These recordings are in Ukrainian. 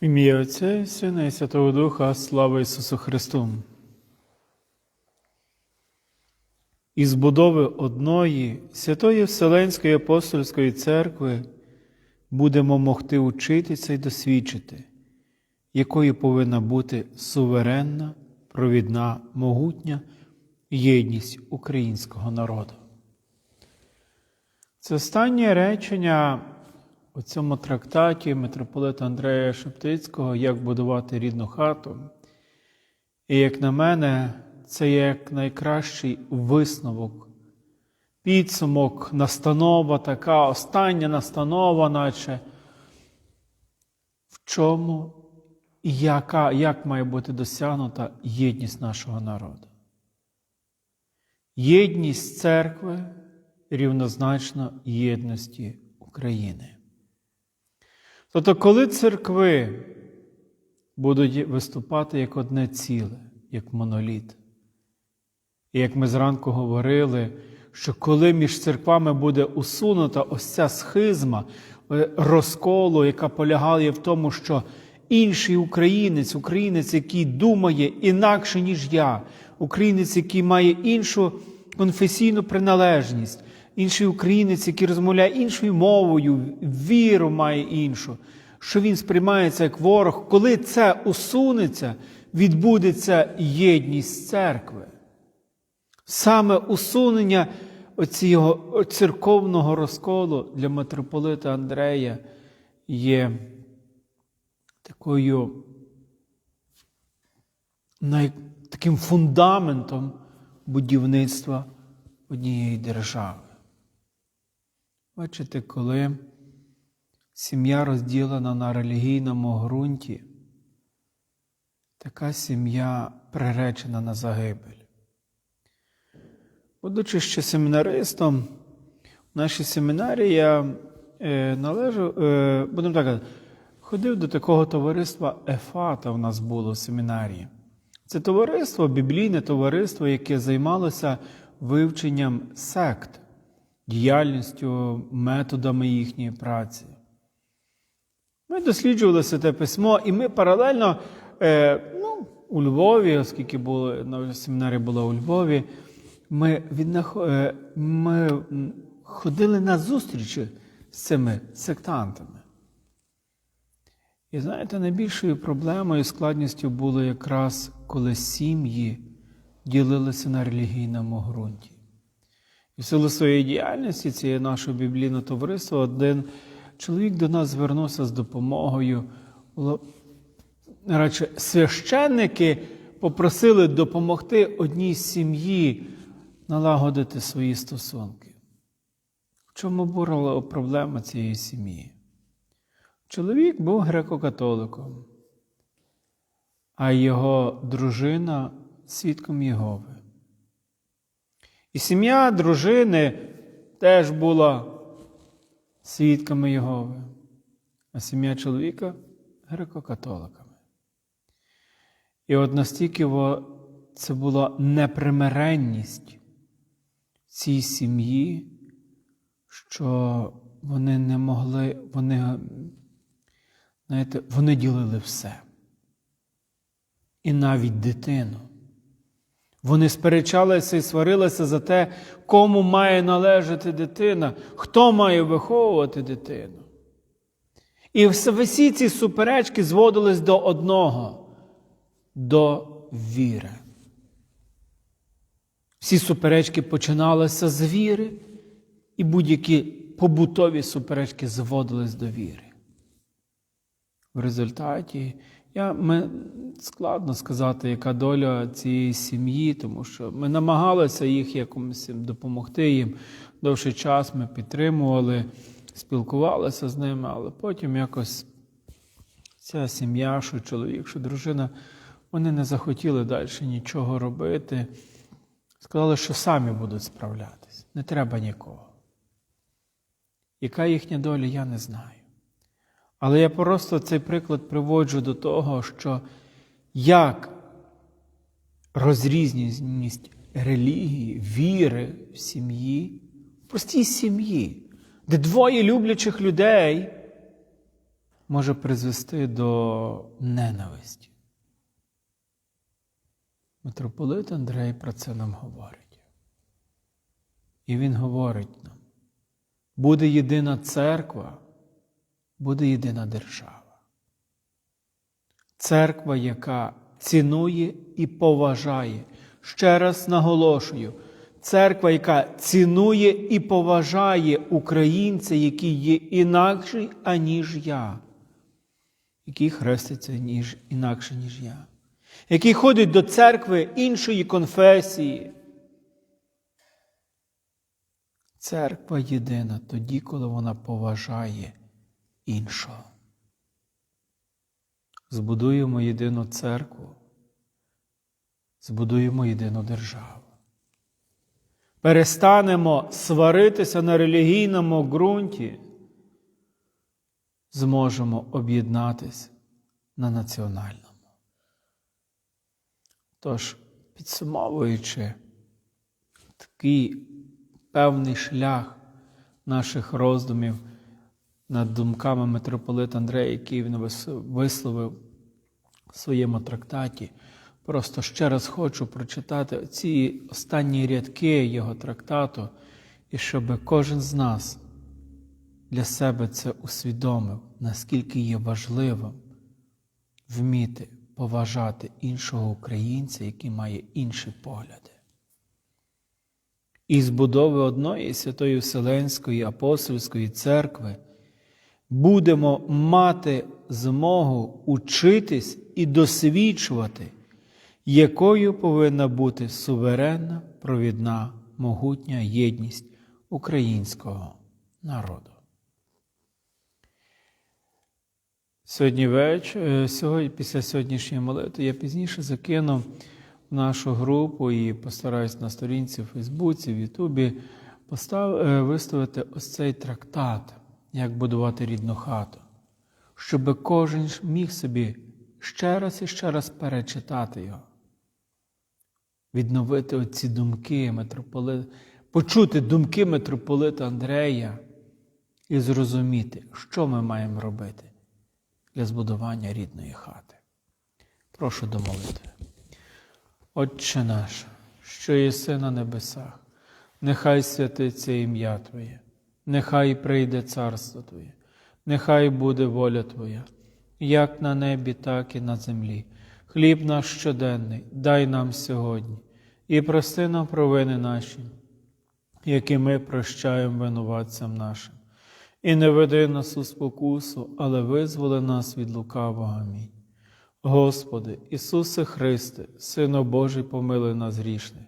Ім'я Отця і Сина і Святого Духа, слава Ісусу Христу. Із будови одної Святої Вселенської апостольської церкви будемо могти учитися і досвідчити, якою повинна бути суверенна, провідна, могутня єдність українського народу. Це останнє речення у цьому трактаті митрополита Андрея Шептицького Як будувати рідну хату. І, як на мене, це як найкращий висновок, підсумок, настанова така, остання настанова, наче в чому і яка, як має бути досягнута єдність нашого народу. Єдність церкви рівнозначно єдності України. Тобто, коли церкви будуть виступати як одне ціле, як моноліт, і як ми зранку говорили, що коли між церквами буде усунута ось ця схизма е, розколу, яка полягає в тому, що інший українець, українець, який думає інакше, ніж я, українець, який має іншу конфесійну приналежність, інший українець, який розмовляє іншою мовою, віру має іншу, що він сприймається як ворог, коли це усунеться, відбудеться єдність церкви. Саме усунення оцього церковного розколу для митрополита Андрея є такою таким фундаментом будівництва однієї держави. Бачите, коли сім'я розділена на релігійному ґрунті, така сім'я приречена на загибель. Будучи ще семінаристом, в нашій семінарії я е, належу, е, будемо так ходив до такого товариства Ефата у нас було в семінарії. Це товариство, біблійне товариство, яке займалося вивченням сект, діяльністю, методами їхньої праці. Ми досліджували Святе письмо, і ми паралельно е, ну, у Львові, оскільки було, на семінарі була у Львові, ми, віднах... е, ми ходили на зустрічі з цими сектантами. І знаєте, найбільшою проблемою і складністю було якраз коли сім'ї ділилися на релігійному ґрунті. І в силу своєї діяльності цієї нашого біблійного товариства один чоловік до нас звернувся з допомогою. Радше, священники попросили допомогти одній сім'ї налагодити свої стосунки. В чому була проблема цієї сім'ї? Чоловік був греко-католиком, а його дружина свідком Єгови. І сім'я дружини теж була свідками Єгови, а сім'я чоловіка греко-католиками. І от настільки це була непримиренність цій сім'ї, що вони не могли, вони, знаєте, вони ділили все. І навіть дитину. Вони сперечалися і сварилися за те, кому має належати дитина, хто має виховувати дитину. І всі ці суперечки зводились до одного, до віри. Всі суперечки починалися з віри, і будь-які побутові суперечки зводились до віри. В результаті я, ми, складно сказати, яка доля цієї сім'ї, тому що ми намагалися їх якомусь допомогти їм. Довший час ми підтримували, спілкувалися з ними, але потім якось ця сім'я, що чоловік, що дружина, вони не захотіли далі нічого робити. Сказали, що самі будуть справлятись, не треба нікого. Яка їхня доля, я не знаю. Але я просто цей приклад приводжу до того, що як розрізність релігії, віри в сім'ї, в простій сім'ї, де двоє люблячих людей може призвести до ненависті. Митрополит Андрей про це нам говорить. І він говорить нам: буде єдина церква, буде єдина держава. Церква, яка цінує і поважає. Ще раз наголошую, церква, яка цінує і поважає українця, який є інакший, аніж я, який хреститься ніж, інакше, ніж я, який ходить до церкви іншої конфесії. Церква єдина тоді, коли вона поважає іншого. Збудуємо єдину церкву, збудуємо єдину державу. Перестанемо сваритися на релігійному ґрунті, зможемо об'єднатися на національному. Тож, підсумовуючи такий певний шлях наших роздумів над думками митрополита Андрея, який він висловив в своєму трактаті. Просто ще раз хочу прочитати ці останні рядки його трактату, і щоб кожен з нас для себе це усвідомив, наскільки є важливим вміти поважати іншого українця, який має інші погляди. І з будови одної Святої Вселенської апостольської церкви будемо мати змогу учитись і досвідчувати, якою повинна бути суверенна, провідна, могутня єдність українського народу. Сьогодні вечір, сьогодні, після сьогоднішньої молитви, я пізніше закину в нашу групу і постараюсь на сторінці в Фейсбуці, в Ютубі е, виставити ось цей трактат, як будувати рідну хату, щоб кожен міг собі ще раз і ще раз перечитати його, відновити оці думки митрополита, почути думки митрополита Андрея і зрозуміти, що ми маємо робити для збудування рідної хати. Прошу до молитви. Отче наш, що єси на небесах, нехай святиться ім'я Твоє, нехай прийде царство Твоє, нехай буде воля Твоя, як на небі, так і на землі. Хліб наш щоденний, дай нам сьогодні, і прости нам провини наші, які ми прощаємо винуватцям нашим. І не веди нас у спокусу, але визволи нас від лукавого. Амінь. Господи, Ісусе Христе, Сино Божий, помилуй нас грішних.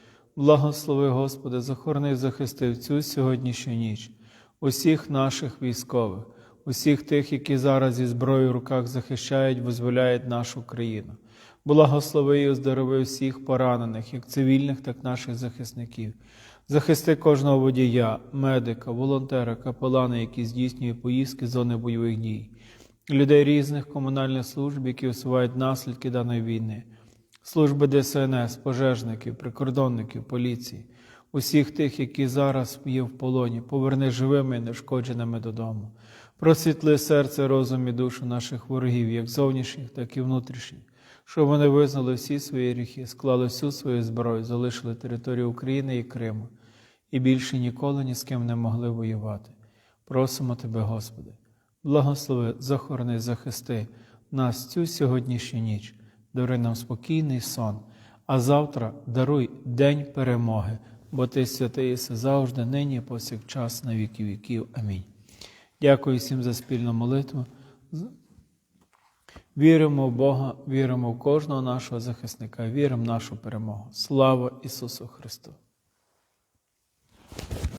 Благослови, Господи, захорони і захисти в цю сьогоднішню ніч, усіх наших військових, усіх тих, які зараз зі зброєю в руках захищають, визволяють нашу країну. Благослови і оздорови всіх поранених, як цивільних, так і наших захисників. Захисти кожного водія, медика, волонтера, капелана, які здійснює поїздки з зони бойових дій, людей різних комунальних служб, які усувають наслідки даної війни, служби ДСНС, пожежників, прикордонників, поліції, усіх тих, які зараз є в полоні, поверни живими і нешкодженими додому. Просвітли серце, розум і душу наших ворогів, як зовнішніх, так і внутрішніх, щоб вони визнали всі свої гріхи, склали всю свою зброю, залишили територію України і Криму і більше ніколи ні з ким не могли воювати. Просимо Тебе, Господи, благослови, захорони, захисти нас цю сьогоднішню ніч, даруй нам спокійний сон, а завтра даруй день перемоги, бо ти святий єси завжди, нині, і повсякчас, на віки віків. Амінь. Дякую всім за спільну молитву. Віримо в Бога, віримо в кожного нашого захисника, віримо в нашу перемогу. Слава Ісусу Христу!